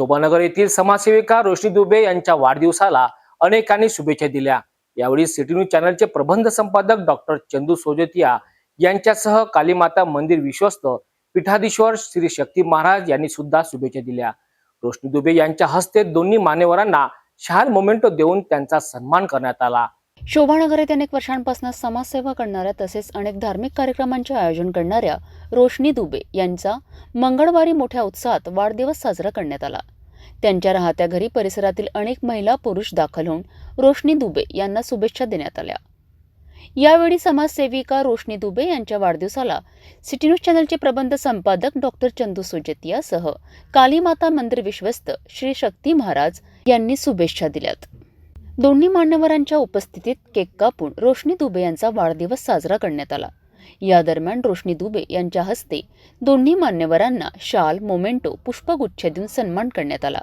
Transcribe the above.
शोभानगर येथील समाजसेविका रोशनी दुबे यांच्या वाढदिवसाला अनेकांनी शुभेच्छा दिल्या. यावेळी सिटी न्यूज चॅनलचे प्रबंध संपादक डॉक्टर चंदू सोजतिया यांच्यासह कालीमाता मंदिर विश्वस्त पीठाधीश्वर श्री शक्ती महाराज यांनी सुद्धा शुभेच्छा दिल्या. रोशनी दुबे यांच्या हस्ते दोन्ही मान्यवरांना शहाल मोमेंटो देऊन त्यांचा सन्मान करण्यात आला. शोभानगर येथे अनेक वर्षांपासून समाजसेवा करणाऱ्या तसेच अनेक धार्मिक कार्यक्रमांचे आयोजन करणाऱ्या रोशनी दुबे यांचा मंगळवारी मोठ्या उत्साहात वाढदिवस साजरा करण्यात आला. त्यांच्या राहत्या घरी परिसरातील अनेक महिला पुरुष दाखल होऊन रोशनी दुबे यांना शुभेच्छा देण्यात आल्या. यावेळी समाजसेविका रोशनी दुबे यांच्या वाढदिवसाला सिटी न्यूज चॅनलचे प्रबंध संपादक डॉक्टर चंदू सुजेतियासह कालीमाता मंदिर विश्वस्त श्री शक्ती महाराज यांनी शुभेच्छा दिल्यात. दोन्ही मान्यवरांच्या उपस्थितीत केक कापून रोशनी दुबे यांचा वाढदिवस साजरा करण्यात आला. या दरम्यान रोशनी दुबे यांच्या हस्ते दोन्ही मान्यवरांना शाल मोमेंटो पुष्पगुच्छ देऊन सन्मान करण्यात आला.